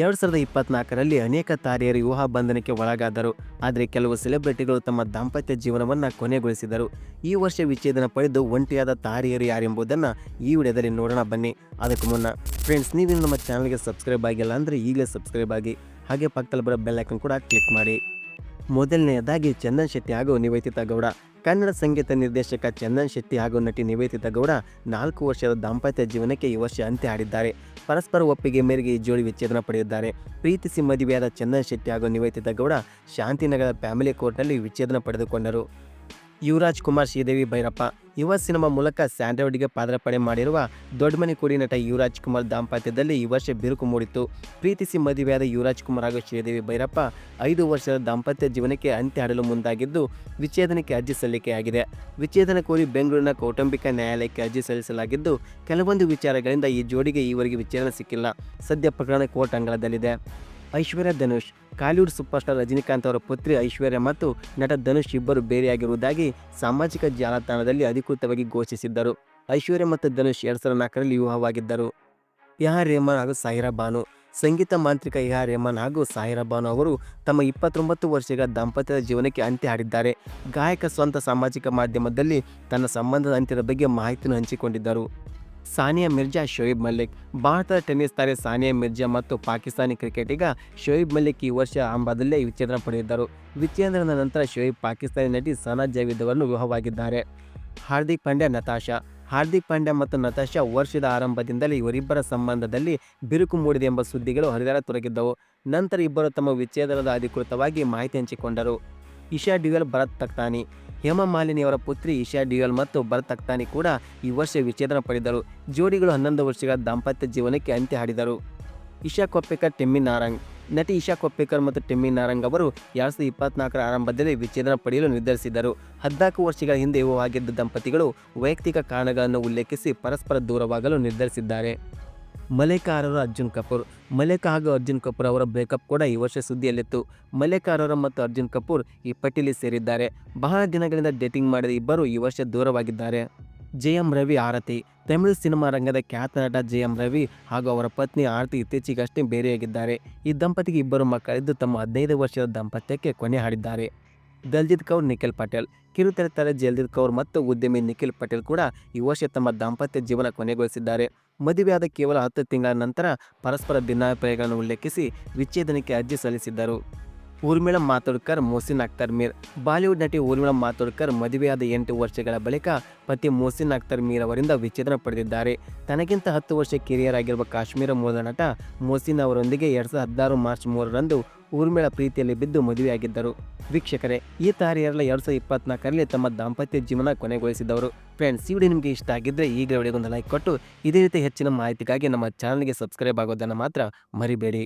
ಎರಡು ಸಾವಿರದ ಇಪ್ಪತ್ನಾಲ್ಕರಲ್ಲಿ ಅನೇಕ ತಾರೆಯರು ವಿವಾಹ ಬಂಧನಕ್ಕೆ ಒಳಗಾದರು. ಆದರೆ ಕೆಲವು ಸೆಲೆಬ್ರಿಟಿಗಳು ತಮ್ಮ ದಾಂಪತ್ಯ ಜೀವನವನ್ನು ಕೊನೆಗೊಳಿಸಿದರು. ಈ ವರ್ಷ ವಿಚ್ಛೇದನ ಪಡೆದು ಒಂಟಿಯಾದ ತಾರೆಯರು ಯಾರೆಂಬುದನ್ನು ಈ ವಿಡಿಯೋದಲ್ಲಿ ನೋಡೋಣ ಬನ್ನಿ. ಅದಕ್ಕೂ ಮುನ್ನ ಫ್ರೆಂಡ್ಸ್, ನೀವಿನ್ನು ನಮ್ಮ ಚಾನಲ್ಗೆ ಸಬ್ಸ್ಕ್ರೈಬ್ ಆಗಿಲ್ಲ ಅಂದರೆ ಈಗಲೇ ಸಬ್ಸ್ಕ್ರೈಬ್ ಆಗಿ. ಹಾಗೆ ಪಕ್ಕದಲ್ಲಿ ಬರೋ ಬೆಲ್ ಐಕನ್ ಕೂಡ ಕ್ಲಿಕ್ ಮಾಡಿ. ಮೊದಲನೆಯದಾಗಿ ಚಂದನ್ ಶೆಟ್ಟಿ ಹಾಗೂ ನಿವೇದಿತಾ ಗೌಡ. ಕನ್ನಡ ಸಂಗೀತ ನಿರ್ದೇಶಕ ಚಂದನ್ ಶೆಟ್ಟಿ ಹಾಗೂ ನಟಿ ನಿವೇದಿತ ಗೌಡ ನಾಲ್ಕು ವರ್ಷದ ದಾಂಪತ್ಯ ಜೀವನಕ್ಕೆ ಈ ವರ್ಷ ಅಂತ್ಯ ಹಾಡಿದ್ದಾರೆ. ಪರಸ್ಪರ ಒಪ್ಪಿಗೆ ಮೇರೆಗೆ ಈ ಜೋಡಿ ವಿಚ್ಛೇದನ ಪಡೆಯುತ್ತಾರೆ ಪ್ರೀತಿಸಿ ಮದುವೆಯಾದ ಚಂದನ್ ಶೆಟ್ಟಿ ಹಾಗೂ ನಿವೇದಿತ ಗೌಡ ಶಾಂತಿನಗರ ಫ್ಯಾಮಿಲಿ ಕೋರ್ಟ್ನಲ್ಲಿ ವಿಚ್ಛೇದನ ಪಡೆದುಕೊಂಡರು. ಯುವರಾಜ್ ಕುಮಾರ್ ಶ್ರೀದೇವಿ ಭೈರಪ್ಪ. ಯುವ ಸಿನಿಮಾ ಮೂಲಕ ಸ್ಯಾಂಡಲ್ವುಡ್ಗೆ ಪಾದಾರ್ಪಣೆ ಮಾಡಿರುವ ದೊಡ್ಡಮನೆ ಕೂಡಿ ನಟ ಯುವರಾಜ್ ಕುಮಾರ್ ದಾಂಪತ್ಯದಲ್ಲಿ ಈ ವರ್ಷ ಬಿರುಕು ಮೂಡಿತ್ತು. ಪ್ರೀತಿಸಿ ಮದುವೆಯಾದ ಯುವರಾಜ್ ಕುಮಾರ್ ಹಾಗೂ ಶ್ರೀದೇವಿ ಭೈರಪ್ಪ ಐದು ವರ್ಷದ ದಾಂಪತ್ಯ ಜೀವನಕ್ಕೆ ಅಂತ್ಯ ಹಾಡಲು ಮುಂದಾಗಿದ್ದು, ವಿಚ್ಛೇದನಕ್ಕೆ ಅರ್ಜಿ ಸಲ್ಲಿಕೆಯಾಗಿದೆ ವಿಚ್ಛೇದನ ಕೋರಿ ಬೆಂಗಳೂರಿನ ಕೌಟುಂಬಿಕ ನ್ಯಾಯಾಲಯಕ್ಕೆ ಅರ್ಜಿ ಸಲ್ಲಿಸಲಾಗಿದ್ದು, ಕೆಲವೊಂದು ವಿಚಾರಗಳಿಂದ ಈ ಜೋಡಿಗೆ ಈವರೆಗೆ ವಿಚಾರಣೆ ಸಿಕ್ಕಿಲ್ಲ. ಸದ್ಯ ಪ್ರಕರಣ ಕೋರ್ಟ್ ಅಂಗಳದಲ್ಲಿದೆ. ಐಶ್ವರ್ಯ ಧನುಷ್. ಕಾಲಿವುಡ್ ಸೂಪರ್ ಸ್ಟಾರ್ ರಜನಿಕಾಂತ್ ಅವರ ಪುತ್ರಿ ಐಶ್ವರ್ಯ ಮತ್ತು ನಟ ಧನುಷ್ ಇಬ್ಬರು ಬೇರೆಯಾಗಿರುವುದಾಗಿ ಸಾಮಾಜಿಕ ಜಾಲತಾಣದಲ್ಲಿ ಅಧಿಕೃತವಾಗಿ ಘೋಷಿಸಿದ್ದರು. ಐಶ್ವರ್ಯ ಮತ್ತು ಧನುಷ್ ಎರಡು ಸಾವಿರದ ನಾಲ್ಕರಲ್ಲಿ ವಿವಾಹವಾಗಿದ್ದರು. ಇಹಾ ರೆಹಮಾನ್ ಹಾಗೂ ಸಾಹಿರಾ ಬಾನು. ಸಂಗೀತ ಮಾಂತ್ರಿಕ ಇಹಾ ರೆಹಮಾನ್ ಹಾಗೂ ಸಾಹಿರಾ ಬಾನು ಅವರು ತಮ್ಮ ಇಪ್ಪತ್ತೊಂಬತ್ತು ವರ್ಷಗಳ ದಾಂಪತ್ಯದ ಜೀವನಕ್ಕೆ ಅಂತ್ಯ ಹಾಡಿದ್ದಾರೆ. ಗಾಯಕ ಸ್ವಂತ ಸಾಮಾಜಿಕ ಮಾಧ್ಯಮದಲ್ಲಿ ತನ್ನ ಸಂಬಂಧದ ಅಂತ್ಯದ ಬಗ್ಗೆ ಮಾಹಿತಿಯನ್ನು ಹಂಚಿಕೊಂಡಿದ್ದರು. ಸಾನಿಯಾ ಮಿರ್ಜಾ, ಶೋಯಿಬ್ ಮಲ್ಲಿಕ್. ಭಾರತದ ಟೆನ್ನಿಸ್ ತಾರೆ ಸಾನಿಯಾ ಮಿರ್ಜಾ ಮತ್ತು ಪಾಕಿಸ್ತಾನಿ ಕ್ರಿಕೆಟಿಗ ಶೋಯಿಬ್ ಮಲ್ಲಿಕ್ ಈ ವರ್ಷ ಆರಂಭದಲ್ಲೇ ವಿಚ್ಛೇದನ ಪಡೆದಿದ್ದರು. ವಿಚ್ಛೇದನದ ನಂತರ ಶೋಯಿಬ್ ಪಾಕಿಸ್ತಾನಿ ನಟಿ ಸನಾ ಜಾವಿದ್ ಅವರನ್ನು ವಿವಾಹವಾಗಿದ್ದಾರೆ. ಹಾರ್ದಿಕ್ ಪಾಂಡ್ಯ, ನತಾಶಾ. ಹಾರ್ದಿಕ್ ಪಾಂಡ್ಯ ಮತ್ತು ನತಾಶಾ ವರ್ಷದ ಆರಂಭದಿಂದಲೇ ಇವರಿಬ್ಬರ ಸಂಬಂಧದಲ್ಲಿ ಬಿರುಕು ಮೂಡಿದೆ ಎಂಬ ಸುದ್ದಿಗಳು ಹರಿದಾರ ತೊಡಗಿದ್ದವು. ನಂತರ ಇಬ್ಬರು ತಮ್ಮ ವಿಚ್ಛೇದನದ ಅಧಿಕೃತವಾಗಿ ಮಾಹಿತಿ ಹಂಚಿಕೊಂಡರು. ಇಶಾ ಡ್ಯೂಯಲ್ ಭರತ್ ತಕ್ತಾನಿ. ಹೇಮಾ ಮಾಲಿನಿ ಅವರ ಪುತ್ರಿ ಇಶಾ ಡ್ಯುಯಲ್ ಮತ್ತು ಭರತ್ ಅಕ್ತಾನಿ ಕೂಡ ಈ ವರ್ಷ ವಿಚ್ಛೇದನ ಪಡೆದರು. ಜೋಡಿಗಳು ಹನ್ನೊಂದು ವರ್ಷಗಳ ದಾಂಪತ್ಯ ಜೀವನಕ್ಕೆ ಅಂತ್ಯ ಹಾಡಿದರು. ಇಶಾ ಕೊಪ್ಪೇಕರ್ ಟಿಮ್ಮಿ ನಾರಂಗ್. ನಟಿ ಇಶಾ ಕೊಪ್ಪೇಕರ್ ಮತ್ತು ಟಿಮ್ಮಿ ನಾರಂಗ್ ಅವರು ಎರಡು ಸಾವಿರದ ಇಪ್ಪತ್ನಾಲ್ಕರ ಆರಂಭದಲ್ಲಿ ವಿಚ್ಛೇದನ ಪಡೆಯಲು ನಿರ್ಧರಿಸಿದರು. ಹದಿನಾಲ್ಕು ವರ್ಷಗಳ ಹಿಂದೆ ವಿವಾಹವಾಗಿದ್ದ ದಂಪತಿಗಳು ವೈಯಕ್ತಿಕ ಕಾರಣಗಳನ್ನು ಉಲ್ಲೇಖಿಸಿ ಪರಸ್ಪರ ದೂರವಾಗಲು ನಿರ್ಧರಿಸಿದ್ದಾರೆ. ಮಲೇಕಾ ಅರೋರ ಅರ್ಜುನ್ ಕಪೂರ್. ಮಲೇಕ ಹಾಗೂ ಅರ್ಜುನ್ ಕಪೂರ್ ಅವರ ಬ್ರೇಕಪ್ ಕೂಡ ಈ ವರ್ಷ ಸುದ್ದಿಯಲ್ಲಿತ್ತು. ಮಲೆಕಾರರ ಮತ್ತು ಅರ್ಜುನ್ ಕಪೂರ್ ಈ ಪಟ್ಟಿಲಿ ಸೇರಿದ್ದಾರೆ. ಬಹಳ ದಿನಗಳಿಂದ ಡೇಟಿಂಗ್ ಮಾಡಿದ ಇಬ್ಬರು ಈ ವರ್ಷ ದೂರವಾಗಿದ್ದಾರೆ. ಜೆ ಎಂ ರವಿ ಆರತಿ. ತಮಿಳು ಸಿನಿಮಾ ರಂಗದ ಖ್ಯಾತ ನಟ ಎಂ ರವಿ ಹಾಗೂ ಅವರ ಪತ್ನಿ ಆರತಿ ಇತ್ತೀಚೆಗಷ್ಟೇ ಬೇರೆಯಾಗಿದ್ದಾರೆ. ಈ ದಂಪತಿಗೆ ಇಬ್ಬರು ಮಕ್ಕಳಿದ್ದು ತಮ್ಮ ಹದಿನೈದು ವರ್ಷದ ದಾಂಪತ್ಯಕ್ಕೆ ಕೊನೆ ಹಾಡಿದ್ದಾರೆ. ದಲ್ಜಿತ್ ಕೌರ್, ನಿಖಿಲ್ ಪಟೇಲ್. ಕಿರುತೆರೆ ಜಲ್ಜಿತ್ ಕೌರ್ ಮತ್ತು ಉದ್ಯಮಿ ನಿಖಿಲ್ ಪಟೇಲ್ ಕೂಡ ಈ ವರ್ಷ ತಮ್ಮ ದಾಂಪತ್ಯ ಜೀವನ ಕೊನೆಗೊಳಿಸಿದ್ದಾರೆ. ಮದುವೆಯಾದ ಕೇವಲ ಹತ್ತು ತಿಂಗಳ ನಂತರ ಪರಸ್ಪರ ಭಿನ್ನಾಭಿಪ್ರಾಯಗಳನ್ನು ಉಲ್ಲೇಖಿಸಿ ವಿಚ್ಛೇದನಕ್ಕೆ ಅರ್ಜಿ ಸಲ್ಲಿಸಿದ್ದರು. ಊರ್ಮಿಳಾ ಮಾತೋಡ್ಕರ್ ಮೋಸಿನ್ ಅಖ್ತರ್ ಮೀರ್. ಬಾಲಿವುಡ್ ನಟಿ ಊರ್ಮಿಳಾ ಮಾತೋಡ್ಕರ್ ಮದುವೆಯಾದ ಎಂಟು ವರ್ಷಗಳ ಬಳಿಕ ಪತಿ ಮೋಸಿನ್ ಅಖ್ತರ್ ಮೀರ್ ಅವರಿಂದ ವಿಚ್ಛೇದನ ಪಡೆದಿದ್ದಾರೆ. ತನಗಿಂತ ಹತ್ತು ವರ್ಷ ಕಿರಿಯರಾಗಿರುವ ಕಾಶ್ಮೀರ ಮೂಲದ ನಟ ಮೋಸಿನ್ ಅವರೊಂದಿಗೆ ಎರಡು ಸಾವಿರದ ಹದಿನಾರು ಮಾರ್ಚ್ ಮೂರರಂದು ಊರ್ಮಿಳ ಪ್ರೀತಿಯಲ್ಲಿ ಬಿದ್ದು ಮದುವೆಯಾಗಿದ್ದರು. ವೀಕ್ಷಕರೇ, ಈ ತಾರಿಯರಲ್ಲ ಎರಡು ಸಾವಿರದ ಇಪ್ಪತ್ನಾಲ್ಕರಲ್ಲಿ ತಮ್ಮ ದಾಂಪತ್ಯ ಜೀವನ ಕೊನೆಗೊಳಿಸಿದವರು. ಫ್ರೆಂಡ್ಸ್, ಈ ವಿಡಿಯೋ ನಿಮಗೆ ಇಷ್ಟ ಆಗಿದ್ದರೆ ಈಗ ವಿಡಿಯೋಗೊಂದು ಲೈಕ್ ಕೊಟ್ಟು ಇದೇ ರೀತಿ ಹೆಚ್ಚಿನ ಮಾಹಿತಿಗಾಗಿ ನಮ್ಮ ಚಾನಲ್ಗೆ ಸಬ್ಸ್ಕ್ರೈಬ್ ಆಗೋದನ್ನು ಮಾತ್ರ ಮರಿಬೇಡಿ.